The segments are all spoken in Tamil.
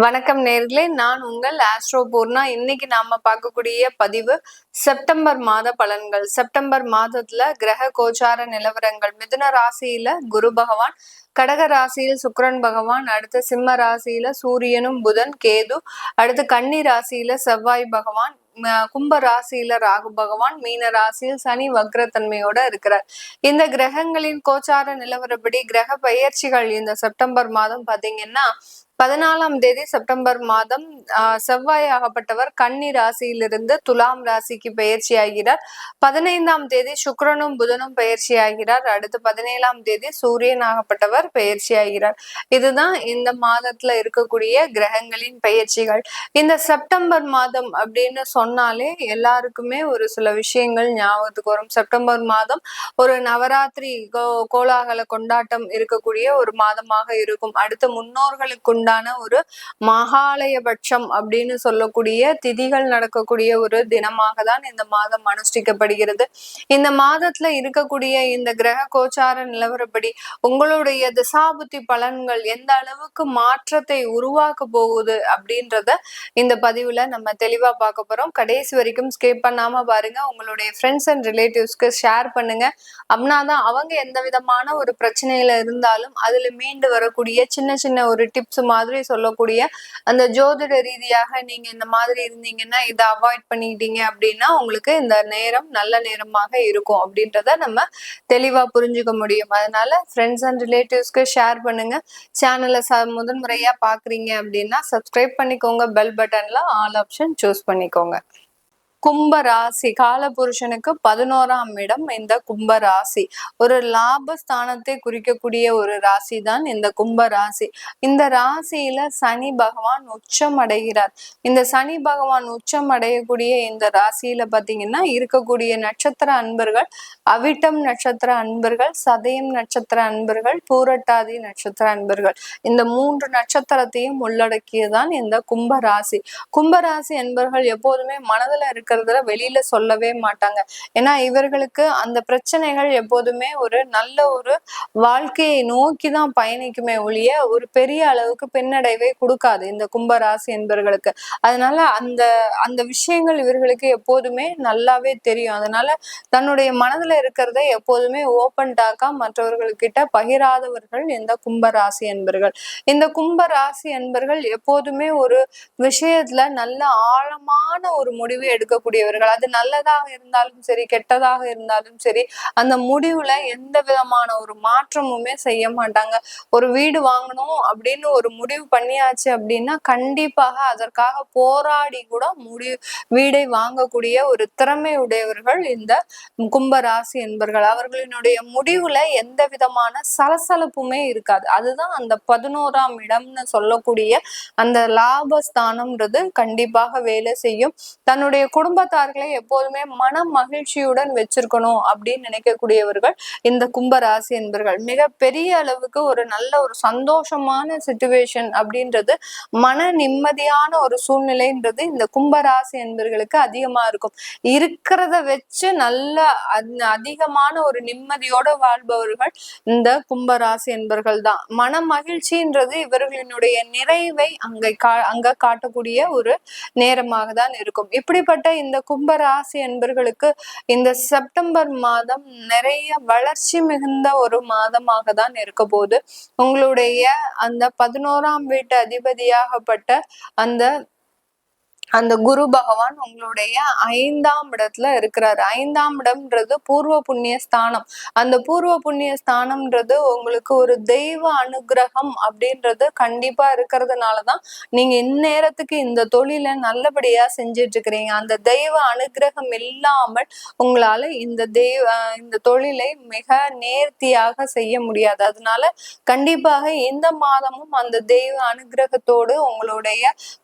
வணக்கம் நேர்களே. நான் உங்கள் ஆஸ்ட்ரோ பூர்ணா இன்னைக்கு நாம பார்க்கக்கூடிய பதிவு செப்டம்பர் மாத பலன்கள். செப்டம்பர் மாதத்துல கிரக கோச்சார நிலவரங்கள். மிதுன ராசியில குரு பகவான் கடக ராசியில் சுக்கரன் பகவான் அடுத்து சிம்ம ராசியில சூரியனும் புதன் கேது அடுத்து கன்னி ராசியில செவ்வாய் பகவான் கும்ப ராசியில ராகு பகவான் மீன ராசியில் சனி வக்ரத்தன்மையோட இருக்கிறார். இந்த கிரகங்களின் கோச்சார நிலவரப்படி கிரக பயிற்சிகள் இந்த செப்டம்பர் மாதம் பாத்தீங்கன்னா பதினாலாம் தேதி செப்டம்பர் மாதம் செவ்வாய் ஆகப்பட்டவர் கன்னி ராசியிலிருந்து துலாம் ராசிக்கு பயிற்சி ஆகிறார் பதினைந்தாம் தேதி சுக்கரனும் புதனும் பயிற்சி ஆகிறார் அடுத்து பதினேழாம் தேதி சூரியன் ஆகப்பட்டவர் பயிற்சி ஆகிறார் இதுதான் இந்த மாதத்துல இருக்கக்கூடிய கிரகங்களின் பயிற்சிகள் இந்த செப்டம்பர் மாதம் அப்படின்னு சொன்னாலே எல்லாருக்குமே ஒரு சில விஷயங்கள் ஞாபகத்துக்கு வரும். செப்டம்பர் மாதம் ஒரு நவராத்திரி கோலாகல கொண்டாட்டம் இருக்கக்கூடிய ஒரு மாதமாக இருக்கும். அடுத்து முன்னோர்களுக்கு உண்டான ஒரு மகாலயபட்சம் அப்படின்னு சொல்லக்கூடிய திதிகள் நடக்கக்கூடிய ஒரு தினமாக தான் இந்த மாதம் அனுஷ்டிக்கப்படுகிறது. இந்த மாதத்துல இருக்கக்கூடிய இந்த கிரக கோச்சார நிலவரப்படி உங்களுடைய திசாபுத்தி பலன்கள் எந்த அளவுக்கு மாற்றத்தை உருவாக்க போகுது அப்படின்றத இந்த பதிவுல நம்ம தெளிவா பார்க்க போறோம். கடைசி வரைக்கும் ஸ்கிப் பண்ணாம பாருங்க. உங்களுடைய ஃப்ரெண்ட்ஸ் அண்ட் ரிலேட்டிவ்ஸ்க்கு ஷேர் பண்ணுங்க. அப்படின்னாதான் அவங்க எந்த விதமான ஒரு பிரச்சனையில இருந்தாலும் அதுல மீண்டு வரக்கூடிய சின்ன சின்ன ஒரு டிப்ஸ் மாதிரி சொல்லக்கூடிய அந்த ஜோதிட ரீதியாக நீங்க இந்த மாதிரி இருந்தீங்கன்னா இதை அவாய்ட் பண்ணிக்கிட்டீங்க அப்படின்னா உங்களுக்கு இந்த நேரம் நல்ல நேரமாக இருக்கும் அப்படின்றத நம்ம தெளிவா புரிஞ்சுக்க முடியும். அதனால ஃப்ரெண்ட்ஸ் அண்ட் ரிலேட்டிவ்ஸ்க்கு ஷேர் பண்ணுங்க. சேனலை ச முதன்முறையா பாக்குறீங்க அப்படின்னா சப்ஸ்கிரைப் பண்ணிக்கோங்க. பெல் பட்டன்ல ஆல் ஆப்ஷன் சூஸ் பண்ணிக்கோங்க. கும்ப ராசி காலபுருஷனுக்கு பதினோராம் இடம் இந்த கும்ப ராசி ஒரு லாபஸ்தானத்தை குறிக்கக்கூடிய ஒரு ராசி தான் இந்த கும்ப ராசி இந்த ராசியில சனி பகவான் உச்சம் அடைகிறார். இந்த சனி பகவான் உச்சம் அடையக்கூடிய இந்த ராசியில பாத்தீங்கன்னா இருக்கக்கூடிய நட்சத்திர அன்பர்கள் அவிட்டம் நட்சத்திர அன்பர்கள் சதயம் நட்சத்திர அன்பர்கள் பூரட்டாதி நட்சத்திர அன்பர்கள். இந்த மூன்று நட்சத்திரத்தையும் உள்ளடக்கியதான் இந்த கும்ப ராசி கும்ப ராசி என்பர்கள் எப்போதுமே மனதுல இருக்க இருக்கிறதுல வெளியில சொல்லவே மாட்டாங்க. ஏன்னா இவர்களுக்கு அந்த பிரச்சனைகள் எப்போதுமே ஒரு நல்ல ஒரு வாழ்க்கையை நோக்கி தான் பயணிக்குமே ஒழிய ஒரு பெரிய அளவுக்கு பின்னடைவை கொடுக்காது இந்த கும்பராசி என்பவர்களுக்கு அதனால அந்த அந்த விஷயங்கள் இவர்களுக்கு எப்போதுமே நல்லாவே தெரியும். அதனால தன்னுடைய மனதுல இருக்கிறத எப்போதுமே ஓப்பன் டாக்கா மற்றவர்கள்கிட்ட பகிராதவர்கள் இந்த கும்பராசி என்பர்கள். இந்த கும்பராசி என்பர்கள் எப்போதுமே ஒரு விஷயத்துல நல்ல ஆழமான ஒரு முடிவு எடுக்க இருக்கக்கூடியவர்கள் அது நல்லதாக இருந்தாலும் சரி கெட்டதாக இருந்தாலும் சரி அந்த முடிவுல எந்த விதமான ஒரு மாற்றமுமே செய்ய மாட்டாங்க. ஒரு வீடு வாங்கணும் அப்படின்னு ஒரு முடிவு பண்ணியாச்சு அப்படின்னா கண்டிப்பாக அதற்காக போராடி கூட முடிவு வீடை வாங்கக்கூடிய ஒரு திறமை உடையவர்கள் இந்த கும்பராசி என்பர்கள். அவர்களினுடைய முடிவுல எந்த விதமான சலசலப்புமே இருக்காது. அதுதான் அந்த பதினோராம் இடம்னு சொல்லக்கூடிய அந்த லாபஸ்தானம்ன்றது கண்டிப்பாக வேலை செய்யும். தன்னுடைய குடும்ப குடும்பத்தார்களை எப்போதுமே மன மகிழ்ச்சியுடன் வச்சிருக்கணும் அப்படின்னு நினைக்கக்கூடியவர்கள் இந்த கும்பராசி என்பர்கள். மிக பெரிய அளவுக்கு ஒரு நல்ல ஒரு சந்தோஷமான சுச்சுவேஷன் அப்படின்றது மன நிம்மதியான ஒரு சூழ்நிலைன்றது இந்த கும்பராசி என்பர்களுக்கு அதிகமா இருக்கும். இருக்கிறத வச்சு நல்ல அதிகமான ஒரு நிம்மதியோட வாழ்பவர்கள் இந்த கும்பராசி என்பர்கள் தான். மன மகிழ்ச்சின்றது இவர்களினுடைய நிறைவை அங்க கா அங்க காட்டக்கூடிய ஒரு நேரமாக தான் இருக்கும். இப்படிப்பட்ட இந்த கும்பராசி என்பர்களுக்கு இந்த செப்டம்பர் மாதம் நிறைய வளர்ச்சி மிகுந்த ஒரு மாதமாக தான் இருக்க போது உங்களுடைய அந்த பதினோராம் வீட்டு அதிபதியாகப்பட்ட அந்த அந்த குரு பகவான் உங்களுடைய ஐந்தாம் இடத்துல இருக்கிறாரு. ஐந்தாம் இடம்ன்றது பூர்வ புண்ணிய ஸ்தானம். அந்த பூர்வ புண்ணிய ஸ்தானம்ன்றது உங்களுக்கு ஒரு தெய்வ அனுகிரகம் அப்படின்றது கண்டிப்பா இருக்கிறதுனாலதான் நீங்க இந்நேரத்துக்கு இந்த தொழிலை நல்லபடியா செஞ்சிட்டு இருக்கிறீங்க அந்த தெய்வ அனுகிரகம் இல்லாமல் உங்களால இந்த தெய்வ இந்த தொழிலை மிக நேர்த்தியாக செய்ய முடியாது. அதனால கண்டிப்பாக இந்த மாதமும் அந்த தெய்வ அனுகிரகத்தோடு உங்களுடைய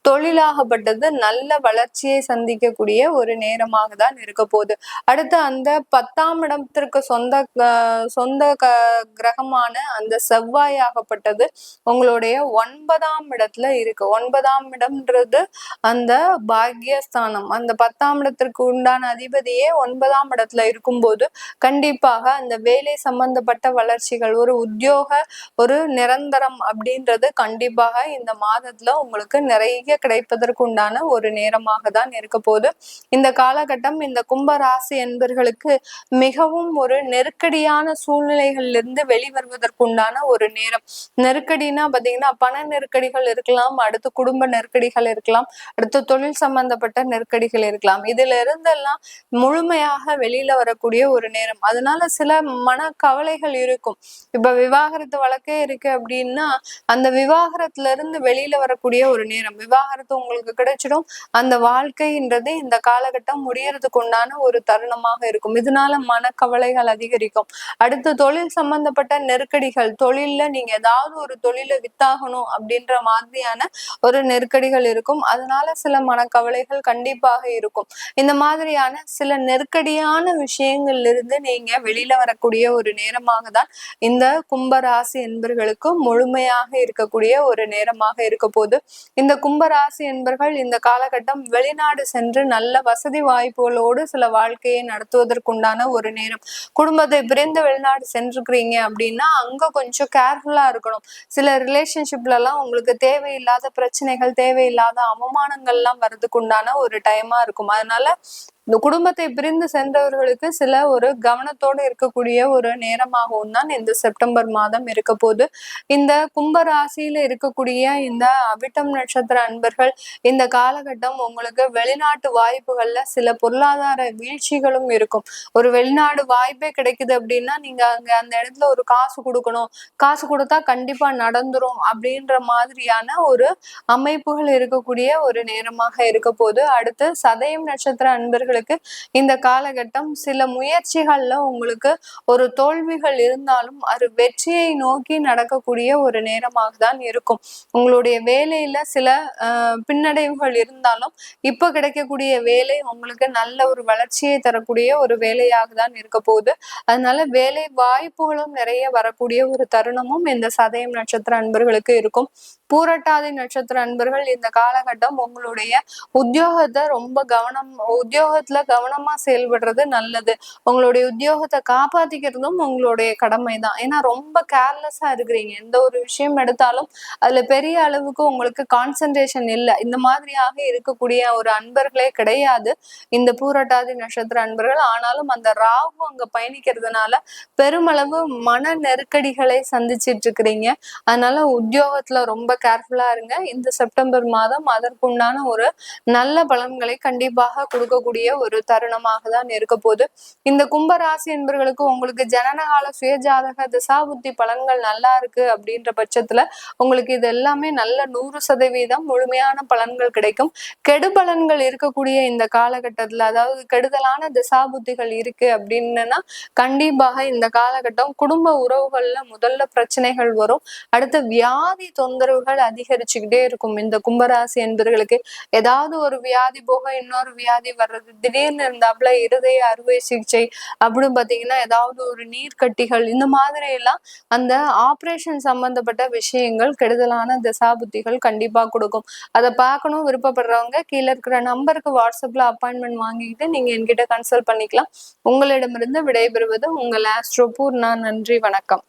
தொழிலாகப்பட்டது நல்ல நல்ல வளர்ச்சியை சந்திக்கக்கூடிய ஒரு நேரமாக தான் இருக்க போகுது. அடுத்து அந்த பத்தாம் இடத்திற்கு சொந்த சொந்த கிரகமான அந்த செவ்வாய் ஆகப்பட்டது உங்களுடைய ஒன்பதாம் இடத்துல இருக்கு. ஒன்பதாம் இடம்ன்றது அந்த பாக்யஸ்தானம். அந்த பத்தாம் இடத்திற்கு உண்டான அதிபதியே ஒன்பதாம் இடத்துல இருக்கும்போது கண்டிப்பாக அந்த வேலை சம்பந்தப்பட்ட வளர்ச்சிகள் ஒரு உத்தியோக ஒரு நிரந்தரம் அப்படின்றது கண்டிப்பாக இந்த மாதத்துல உங்களுக்கு நிறைய கிடைப்பதற்கு உண்டான ஒரு ஒரு நேரமாக தான் இருக்க போகுது. இந்த காலகட்டம் இந்த கும்பராசி என்பர்களுக்கு மிகவும் ஒரு நெருக்கடியான சூழ்நிலைகள்ல இருந்து வெளிவருவதற்குண்டான ஒரு நேரம். நெருக்கடினா பாத்தீங்கன்னா பண நெருக்கடிகள் இருக்கலாம் அடுத்து குடும்ப நெருக்கடிகள் இருக்கலாம் அடுத்து தொழில் சம்பந்தப்பட்ட நெருக்கடிகள் இருக்கலாம். இதுல இருந்தெல்லாம் முழுமையாக வெளியில வரக்கூடிய ஒரு நேரம். அதனால சில மன கவலைகள் இருக்கும். இப்ப விவாகரத்து வழக்கே இருக்கு அப்படின்னா அந்த விவாகரத்துல இருந்து வெளியில வரக்கூடிய ஒரு நேரம். விவாகரத்து உங்களுக்கு கிடைச்சிடும். அந்த வாழ்க்கைன்றது இந்த காலகட்டம் முடியறதுக்கு உண்டான ஒரு தருணமாக இருக்கும். இதனால மனக்கவலைகள் அதிகரிக்கும். அடுத்து தொழில் சம்பந்தப்பட்ட நெருக்கடிகள் தொழில்ல நீங்க ஏதாவது ஒரு தொழில வித்தாகணும் அப்படின்ற மாதிரியான ஒரு நெருக்கடிகள் இருக்கும். அதனால சில மனக்கவலைகள் கண்டிப்பாக இருக்கும். இந்த மாதிரியான சில நெருக்கடியான விஷயங்கள்ல இருந்து நீங்க வெளியில வரக்கூடிய ஒரு நேரமாக தான் இந்த கும்பராசி என்பர்களுக்கு முழுமையாக இருக்கக்கூடிய ஒரு நேரமாக இருக்க போது இந்த கும்பராசி என்பர்கள் இந்த காலகட்டம் வெளிநாடு சென்று நல்ல வசதி வாய்ப்புகளோடு சில வாழ்க்கையை நடத்துவதற்குண்டான ஒரு நேரம். குடும்பத்தை பிரிந்து வெளிநாடு சென்றிருக்கிறீங்க அப்படின்னா அங்க கொஞ்சம் கேர்ஃபுல்லா இருக்கணும். சில ரிலேஷன்ஷிப்ல எல்லாம் உங்களுக்கு தேவையில்லாத பிரச்சனைகள் தேவையில்லாத அவமானங்கள்லாம் வர்றதுக்கு உண்டான ஒரு டைமா இருக்கும். அதனால இந்த குடும்பத்தை பிரிந்து சென்றவர்களுக்கு சில ஒரு கவனத்தோடு இருக்கக்கூடிய ஒரு நேரமாகவும் தான் இந்த செப்டம்பர் மாதம் இருக்க போது இந்த கும்ப ராசியில இருக்கக்கூடிய இந்த அவிட்டம் நட்சத்திர அன்பர்கள் இந்த காலகட்டம் உங்களுக்கு வெளிநாட்டு வாய்ப்புகள்ல சில பொருளாதார வீழ்ச்சிகளும் இருக்கும். ஒரு வெளிநாடு வாய்ப்பே கிடைக்குது அப்படின்னா நீங்க அங்க அந்த இடத்துல ஒரு காசு கொடுக்கணும். காசு கொடுத்தா கண்டிப்பா நடந்துரும் அப்படின்ற மாதிரியான ஒரு அமைப்புகள் இருக்கக்கூடிய ஒரு நேரமாக இருக்க போது அடுத்து சதயம் நட்சத்திர அன்பர்கள் உங்களுக்கு இந்த காலகட்டம் சில முயற்சிகள்ல உங்களுக்கு ஒரு தோல்விகள் இருந்தாலும் அது வெற்றியை நோக்கி நடக்கக்கூடிய ஒரு நேரமாக தான் இருக்கும். உங்களுடைய வேலையில சில பின்னடைவுகள் இருந்தாலும் இப்ப கிடைக்கக்கூடிய வேலை உங்களுக்கு நல்ல ஒரு வளர்ச்சியை தரக்கூடிய ஒரு வேலையாக தான் இருக்க போகுது. அதனால வேலை வாய்ப்புகளும் நிறைய வரக்கூடிய ஒரு தருணமும் இந்த சதயம் நட்சத்திர அன்பர்களுக்கு இருக்கும். பூரட்டாதி நட்சத்திர அன்பர்கள் இந்த காலகட்டம் உங்களுடைய உத்தியோகத்தை ரொம்ப கவனம் உத்தியோகத்தை உத்தியோகத்துல கவனமா செயல்படுறது நல்லது. உங்களுடைய உத்தியோகத்தை காப்பாத்திக்கிறதும் உங்களுடைய கடமை தான் ஏன்னா ரொம்ப கேர்லெஸ்ஸா இருக்கிறீங்க. எந்த ஒரு விஷயம் எடுத்தாலும் அதுல பெரிய அளவுக்கு உங்களுக்கு கான்சென்ட்ரேஷன் இல்லை. இந்த மாதிரியாக இருக்கக்கூடிய ஒரு அன்பர்களே கிடையாது. இந்த பூரட்டாதி நட்சத்திர அன்பர்கள். ஆனாலும் அந்த ராகு அங்க பயணிக்கிறதுனால பெருமளவு மன நெருக்கடிகளை சந்திச்சிட்டு இருக்கிறீங்க. அதனால உத்தியோகத்துல ரொம்ப கேர்ஃபுல்லா இருங்க. இந்த செப்டம்பர் மாதம் அதற்குண்டான ஒரு நல்ல பலன்களை கண்டிப்பாக கொடுக்கக்கூடிய ஒரு தருணமாக தான் இருக்க போது இந்த கும்பராசி என்பவர்களுக்கு உங்களுக்கு ஜனனகால சுயஜாதக திசாபுத்தி பலன்கள் நல்லா இருக்கு அப்படின்ற பட்சத்துல உங்களுக்கு இது எல்லாமே நல்ல நூறு சதவீதம் முழுமையான பலன்கள் கிடைக்கும். கெடு பலன்கள் இருக்கக்கூடிய இந்த காலகட்டத்துல அதாவது கெடுதலான திசாபுத்திகள் இருக்கு அப்படின்னா கண்டிப்பாக இந்த காலகட்டம் குடும்ப உறவுகள்ல முதல்ல பிரச்சனைகள் வரும். அடுத்து வியாதி தொந்தரவுகள் அதிகரிச்சுக்கிட்டே இருக்கும் இந்த கும்பராசி என்பவர்களுக்கு ஏதாவது ஒரு வியாதி போக இன்னொரு வியாதி வர்றது திடீர்னு இருந்தாப்புல இருதய அறுவை சிகிச்சை அப்படின்னு பாத்தீங்கன்னா ஏதாவது ஒரு நீர்க்கட்டிகள் இந்த மாதிரி எல்லாம் அந்த ஆப்ரேஷன் சம்பந்தப்பட்ட விஷயங்கள் கெடுதலான தசாபுத்திகள் கண்டிப்பா கொடுக்கும். அதை பார்க்கணும் விருப்பப்படுறவங்க கீழே இருக்கிற நம்பருக்கு வாட்ஸ்அப்ல அப்பாயின்மெண்ட் வாங்கிட்டு நீங்க என்கிட்ட கன்சல்ட் பண்ணிக்கலாம். உங்களிடமிருந்து விடைபெறுவது உங்கள் ஆஸ்ட்ரோ பூர்ணா நன்றி வணக்கம்.